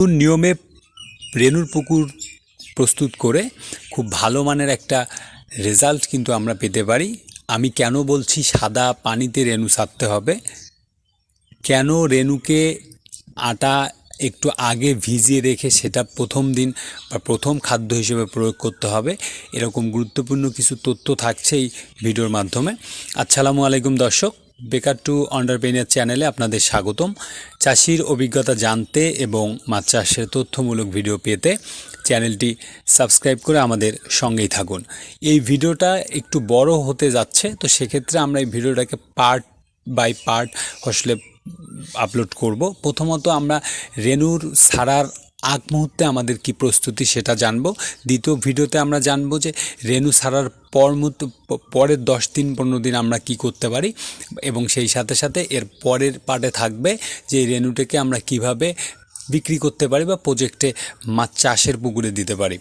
নিয়মে রেনুর পুকুর প্রস্তুত করে খুব ভালো মানের একটা রেজাল্ট কিন্তু আমরা পেতে পারি। আমি কেন বলছি সাদা পানিতে রেনু ছাড়তে হবে? কেন রেনুকে আটা একটু আগে ভিজিয়ে রেখে সেটা প্রথম দিন বা প্রথম খাদ্য হিসেবে প্রয়োগ করতে হবে? এরকম গুরুত্বপূর্ণ কিছু তথ্য থাকছে এই ভিডিওর মাধ্যমে। আসসালামু আলাইকুম দর্শক বেকার টু অন্ডারপেনিয়ার চ্যানেলে আপনাদের স্বাগতম। চাষির অভিজ্ঞতা জানতে এবং মাছ চাষের তথ্যমূলক ভিডিও পেতে চ্যানেলটি সাবস্ক্রাইব করে আমাদের সঙ্গেই থাকুন। এই ভিডিওটা একটু বড় হতে যাচ্ছে, তো সেক্ষেত্রে আমরা এই ভিডিওটাকে পার্ট বাই পার্ট আসলে আপলোড করব। প্রথমত আমরা রেনুর সারার আগ মুহূর্তে আমাদের কি প্রস্তুতি সেটা জানব। দ্বিতীয় ভিডিওতে আমরা জানব যে রেনু সারার পর মুহূর্ত পরের দশ দিন, পনেরো দিন আমরা কি করতে পারি এবং সেই সাথে সাথে এর পরের পার্টে থাকবে যে এই রেনুটাকে আমরা কীভাবে বিক্রি করতে পারি বা প্রজেক্টে মাছ চাষের পুকুরে দিতে পারি।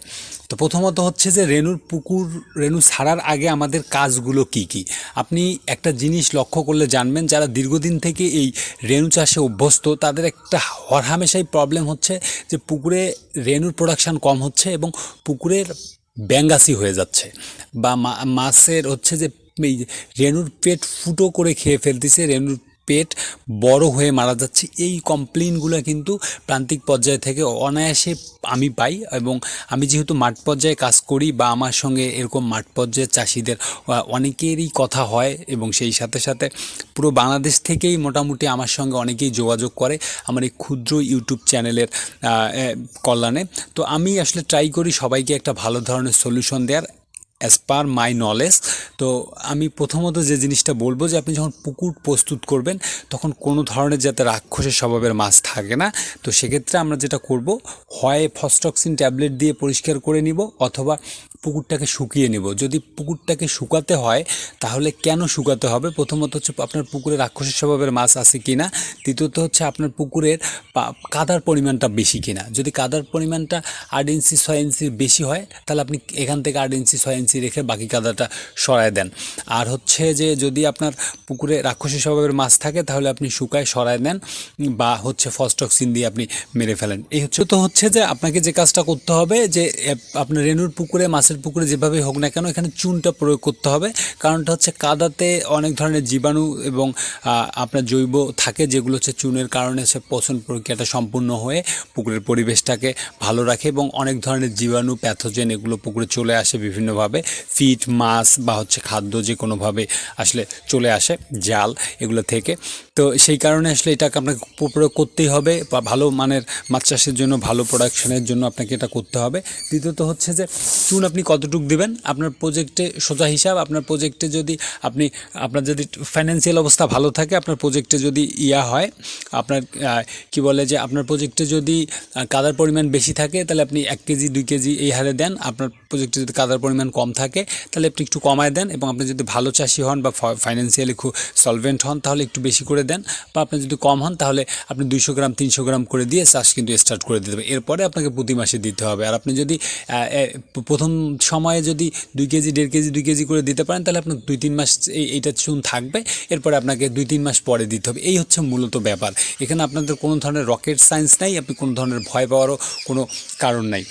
তো প্রথমত হচ্ছে যে রেনুর পুকুর রেনু ছাড়ার আগে আমাদের কাজগুলো কি কি? আপনি একটা জিনিস লক্ষ্য করলে জানবেন, যারা দীর্ঘদিন থেকে এই রেনু চাষে অভ্যস্ত, তাদের একটা হরহামেশাই প্রবলেম হচ্ছে যে পুকুরে রেনুর প্রোডাকশান কম হচ্ছে এবং পুকুরের ব্যাঙ্গাসি হয়ে যাচ্ছে। বা মাছের হচ্ছে যে এই রেনুর পেট ফুটো করে খেয়ে ফেলতেছে রেনুর পেট বড় হয়ে মারা যাচ্ছে। এই কমপ্লেনগুলো কিন্তু প্রান্তিক পর্যায় থেকে অনায়াসে আমি পাই এবং আমি যেহেতু মাঠ পর্যায়ে কাজ করি বা আমার সঙ্গে এরকম মাঠ পর্যায়ের চাষিদের অনেকেরই কথা হয় এবং সেই সাথে সাথে পুরো বাংলাদেশ থেকেই মোটামুটি আমার সঙ্গে অনেকেই যোগাযোগ করে আমার এই ক্ষুদ্র ইউটিউব চ্যানেলের কল্যাণে। তো আমি আসলে ট্রাই করি সবাইকে একটা ভালো ধরনের সলিউশন দেওয়ার অ্যাজ পার মাই নলেজ তো আমি প্রথমত যে জিনিসটা বলব যে আপনি যখন পুকুর প্রস্তুত করবেন, তখন কোনো ধরনের যাতে রাক্ষসের স্বভাবের মাছ থাকে না। তো সেক্ষেত্রে আমরা যেটা করব, হয় ফস্টক্সিন ট্যাবলেট দিয়ে পরিষ্কার করে নিব, অথবা পুকুরটাকে শুকিয়ে নিব। যদি পুকুরটাকে শুকাতে হয়, তাহলে কেন শুকাতে হবে? প্রথমত হচ্ছে আপনার পুকুরে রাক্ষসের স্বভাবের মাছ আছে কি না দ্বিতীয়ত হচ্ছে আপনার পুকুরের কাদার পরিমাণটা বেশি কিনা? যদি কাদার পরিমাণটা আট ইঞ্চি, ছয় ইঞ্চির বেশি হয়, তাহলে আপনি এখান থেকে আট ইঞ্চি, ছয় ইঞ্চি রেখে বাকি কাদাটা সরায় দেন। আর হচ্ছে যে যদি আপনার পুকুরে রাক্ষসী স্বভাবের মাছ থাকে, তাহলে আপনি শুকায় সরায় দেন বা হচ্ছে ফসটক্সিন দিয়ে আপনি মেরে ফেলেন। এই হচ্ছে তো হচ্ছে যে আপনাকে যে কাজটা করতে হবে যে আপনার রেনুর পুকুরে মাছের পুকুরে যেভাবেই হোক না কেন এখানে চুনটা প্রয়োগ করতে হবে। কারণটা হচ্ছে কাদাতে অনেক ধরনের জীবাণু এবং আপনার জৈব থাকে যেগুলো হচ্ছে চুনের কারণে সে পচন প্রক্রিয়াটা সম্পূর্ণ হয়ে পুকুরের পরিবেশটাকে ভালো রাখে এবং অনেক ধরনের জীবাণু, প্যাথোজেন এগুলো পুকুরে চলে আসে বিভিন্নভাবে। ফিট মাছ বা হচ্ছে খাদ্য যে কোনোভাবে আসলে চলে আসে, জাল এগুলো থেকে। তো সেই কারণে আসলে এটাকে আপনাকে প্রয়োগ করতেই হবে। বা ভালো মানের মাছ চাষের জন্য, ভালো প্রোডাকশনের জন্য আপনাকে এটা করতে হবে। দ্বিতীয়ত হচ্ছে যে চুন আপনি কতটুকু দিবেন? আপনার প্রজেক্টে সোজা হিসাব, আপনার প্রজেক্টে যদি আপনি, আপনার যদি ফাইন্যান্সিয়াল অবস্থা ভালো থাকে, আপনার প্রজেক্টে যদি ইয়া হয়, আপনার কি বলে যে আপনার প্রজেক্টে যদি কাদার পরিমাণ বেশি থাকে, তাহলে আপনি এক কেজি, দুই কেজি এই হারে দেন। আপনার প্রজেক্টে যদি কাদার পরিমাণ কম থাকে, তাহলে আপনি একটু কমায় দেন এবং আপনি যদি ভালো চাষি হন বা ফাইন্যান্সিয়ালি খুব সলভেন্ট হন, তাহলে একটু বেশি করে দেন বা আপনি যদি কম হন, তাহলে আপনি দুইশো গ্রাম, তিনশো গ্রাম করে দিয়ে চাষ কিন্তু স্টার্ট করে দিতে হবে। এরপরে আপনাকে প্রতি মাসে দিতে হবে। আর আপনি যদি প্রথম সময়ে যদি দুই কেজি, দেড় কেজি, দুই কেজি করে দিতে পারেন, তাহলে আপনার দুই, তিন মাস এই এইটা চুন থাকবে। এরপরে আপনাকে দুই, তিন মাস পরে দিতে হবে। এই হচ্ছে মূলত ব্যাপার। এখানে আপনাদের কোনো ধরনের রকেট সায়েন্স নাই, আপনি কোনো ধরনের ভয় পাওয়ারও কোনো কারণ নাই।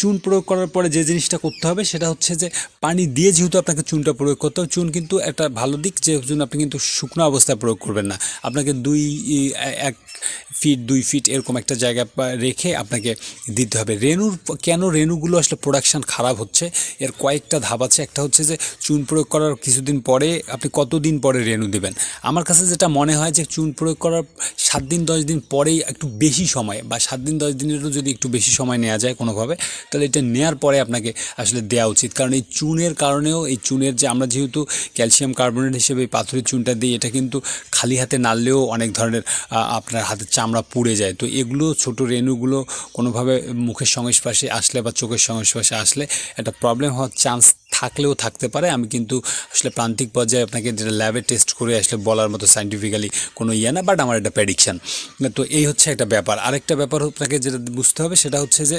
চুন প্রয়োগ করার পরে যে জিনিসটা করতে হবে সেটা হচ্ছে যে পানি দিয়ে যেহেতু আপনাকে চুনটা প্রয়োগ করতে হবে, চুন কিন্তু একটা ভালো দিক যে চুন আপনি কিন্তু শুকনো অবস্থায় প্রয়োগ করবেন না। আপনাকে দুই এক ফিট দুই ফিট এরকম একটা জায়গা রেখে আপনাকে দিতে হবে। রেনুর কেন রেনুগুলো আসলে প্রোডাকশান খারাপ হচ্ছে? এর কয়েকটা ধাপ আছে। একটা হচ্ছে যে চুন প্রয়োগ করার কিছুদিন পরে আপনি কতদিন পরে রেনু দেবেন? আমার কাছে যেটা মনে হয় যে চুন প্রয়োগ করার সাত দিন, দশ দিন পরেই একটু বেশি সময় বা সাত দিন, দশ দিনেরও যদি একটু বেশি সময় নেওয়া যায় কোনোভাবে তাহলে এটা নেওয়ার পরে আপনাকে আসলে দেওয়া উচিত। কারণ এই চুনের কারণেও, এই চুনের যে আমরা যেহেতু ক্যালসিয়াম কার্বনেট হিসেবে পাথরের চুনটা দিই, এটা কিন্তু খালি হাতে নাড়লেও অনেক ধরনের আপনার হাতের চামড়া পুড়ে যায়। তো এগুলো ছোট রেণুগুলো কোনোভাবে মুখের সংস্পর্শে আসলে বা চোখের সংস্পর্শে আসলে একটা প্রবলেম হওয়ার চান্স থাকলেও থাকতে পারে। আমি কিন্তু আসলে প্রান্তিক পর্যায়ে আপনাকে যেটা ল্যাবে টেস্ট করে আসলে বলার মতো সাইন্টিফিক্যালি কোনো ইয়ে না বাট আমার একটা প্রেডিকশান তো এই হচ্ছে একটা ব্যাপার। আরেকটা ব্যাপার আপনাকে যেটা বুঝতে হবে সেটা হচ্ছে যে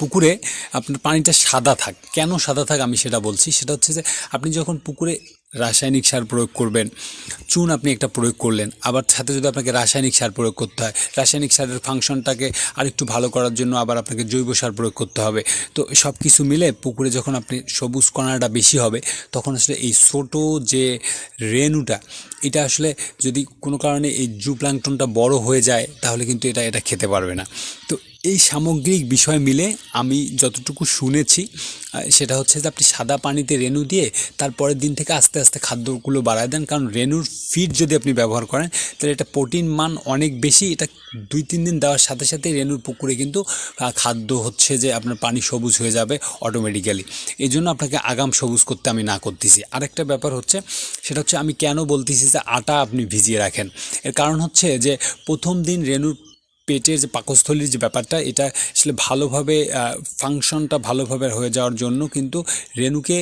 পুকুরে আপনার পানিটা সাদা থাক। কেন সাদা থাক আমি সেটা বলছি? সেটা হচ্ছে যে আপনি যখন পুকুরে রাসায়নিক সার প্রয়োগ করবেন, চুন আপনি একটা প্রয়োগ করলেন, আবার সাথে যদি আপনাকে রাসায়নিক সার প্রয়োগ করতে হয়, রাসায়নিক সারের ফাংশনটাকে আরেকটু ভালো করার জন্য আবার আপনাকে জৈব সার প্রয়োগ করতে হবে। তো সব কিছু মিলে পুকুরে যখন আপনি সবুজ কণাটা বেশি হবে, তখন আসলে এই ছোটো যে রেণুটা, এটা আসলে যদি কোনো কারণে এই জু প্লাংটনটা বড় হয়ে যায়, তাহলে কিন্তু এটা এটা খেতে পারবে না। তো এই সামগ্রিক বিষয় মিলে আমি যতটুকু শুনেছি সেটা হচ্ছে যে আপনি সাদা পানিতে রেনু দিয়ে তারপরের দিন থেকে আস্তে আস্তে খাদ্যগুলো বাড়ায় দেন। কারণ রেনুর ফিড যদি আপনি ব্যবহার করেন, তাহলে এটা প্রোটিন মান অনেক বেশি। এটা দুই, তিন দিন দেওয়ার সাথে সাথে রেনুর পুকুরে কিন্তু খাদ্য হচ্ছে যে আপনার পানি সবুজ হয়ে যাবে অটোমেটিক্যালি এই জন্য আপনাকে আগাম সবুজ করতে আমি না করতেছি। আরেকটা ব্যাপার হচ্ছে, সেটা হচ্ছে আমি কেন বলতেছি যে আটা আপনি ভিজিয়ে রাখেন। এর কারণ হচ্ছে যে প্রথম দিন রেণুর পেটের যে পাকস্থলীর যে ব্যাপারটা, এটা আসলে ভালোভাবে ফাংশনটা ভালোভাবে হয়ে যাওয়ার জন্য কিন্তু রেণুকে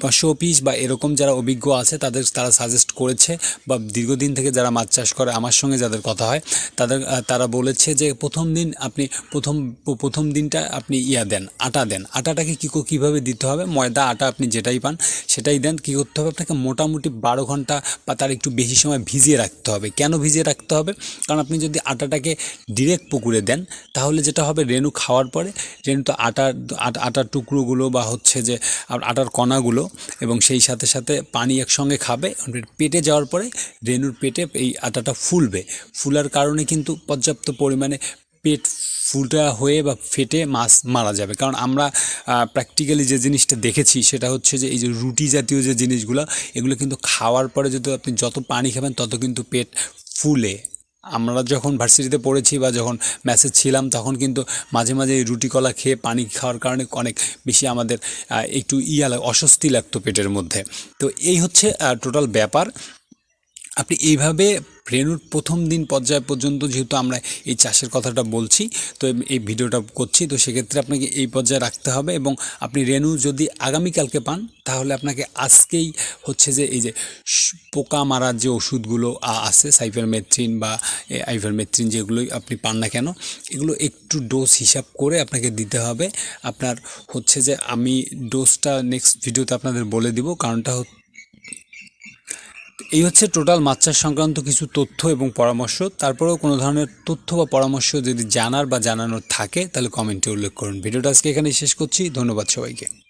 বা শো পিস বা এরকম যারা অভিজ্ঞ আছে, তাদের, তারা সাজেস্ট করেছে বা দীর্ঘদিন থেকে যারা মাছ চাষ করে, আমার সঙ্গে যাদের কথা হয়, তাদের তারা বলেছে যে প্রথম দিন আপনি প্রথম প্রথম দিনটা আপনি ইয়া দেন, আটা দেন। আটাটাকে কী, কীভাবে দিতে হবে? ময়দা, আটা আপনি যেটাই পান, সেটাই দেন। কী করতে হবে? আপনাকে মোটামুটি বারো ঘণ্টা বা তার একটু বেশি সময় ভিজিয়ে রাখতে হবে। কেন ভিজিয়ে রাখতে হবে? কারণ আপনি যদি আটাটাকে ডিরেক্ট পুকুরে দেন, তাহলে যেটা হবে, রেণু খাওয়ার পরে, রেণু তো আটার, আটা- আটার টুকরোগুলো বা হচ্ছে যে আটার কণাগুলো এবং সেই সাথে সাথে পানি একসঙ্গে খাবে। পেটে যাওয়ার পরে রেণুর পেটে এই আটাটা ফুলবে। ফুলার কারণে কিন্তু পর্যাপ্ত পরিমাণে পেট ফুলটা হয়ে বা ফেটে মাছ মারা যাবে। কারণ আমরা প্র্যাকটিক্যালি যে জিনিসটা দেখেছি সেটা হচ্ছে যে এই যে রুটি জাতীয় যে জিনিসগুলো, এগুলো কিন্তু খাওয়ার পরে যদি আপনি যত পানি খাবেন তত কিন্তু পেট ফুলে। আমরা যখন ভার্সিটিতে পড়েছি বা যখন ম্যাসেজ ছিলাম, তখন কিন্তু মাঝে মাঝে রুটি কলা খেয়ে পানি খাওয়ার কারণে অনেক বেশি আমাদের একটু ইয়া অস্বস্তি লাগতো পেটের মধ্যে। তো এই হচ্ছে টোটাল ব্যাপার। আপনি এইভাবে রেণুর প্রথম দিন পর্যায় পর্যন্ত যেহেতু আমরা এই চাষের কথাটা বলছি, তো এই- ভিডিওটা করছি, তো সেক্ষেত্রে আপনাকে এই পর্যায়ে রাখতে হবে এবং আপনি রেণু যদি আগামীকালকে পান, তাহলে আপনাকে আজকেই হচ্ছে যে এই যে পোকা মারার যে ওষুধগুলো আছে, সাইফারমেথ্রিন বা আইভারমেথ্রিন যেগুলোই আপনি পান না কেন, এগুলো একটু ডোজ হিসাব করে আপনাকে দিতে হবে। আপনার হচ্ছে যে আমি ডোজটা নেক্সট ভিডিওতে আপনাদের বলে দিব, কারণটা হচ্ছে এই হচ্ছে টোটাল মাছ চাষ সংক্রান্ত কিছু তথ্য এবং পরামর্শ। তারপরেও কোনো ধরনের তথ্য বা পরামর্শ যদি জানার বা জানানোর থাকে, তাহলে কমেন্টে উল্লেখ করুন। ভিডিওটা আজকে এখানে শেষ করছি। ধন্যবাদ সবাইকে।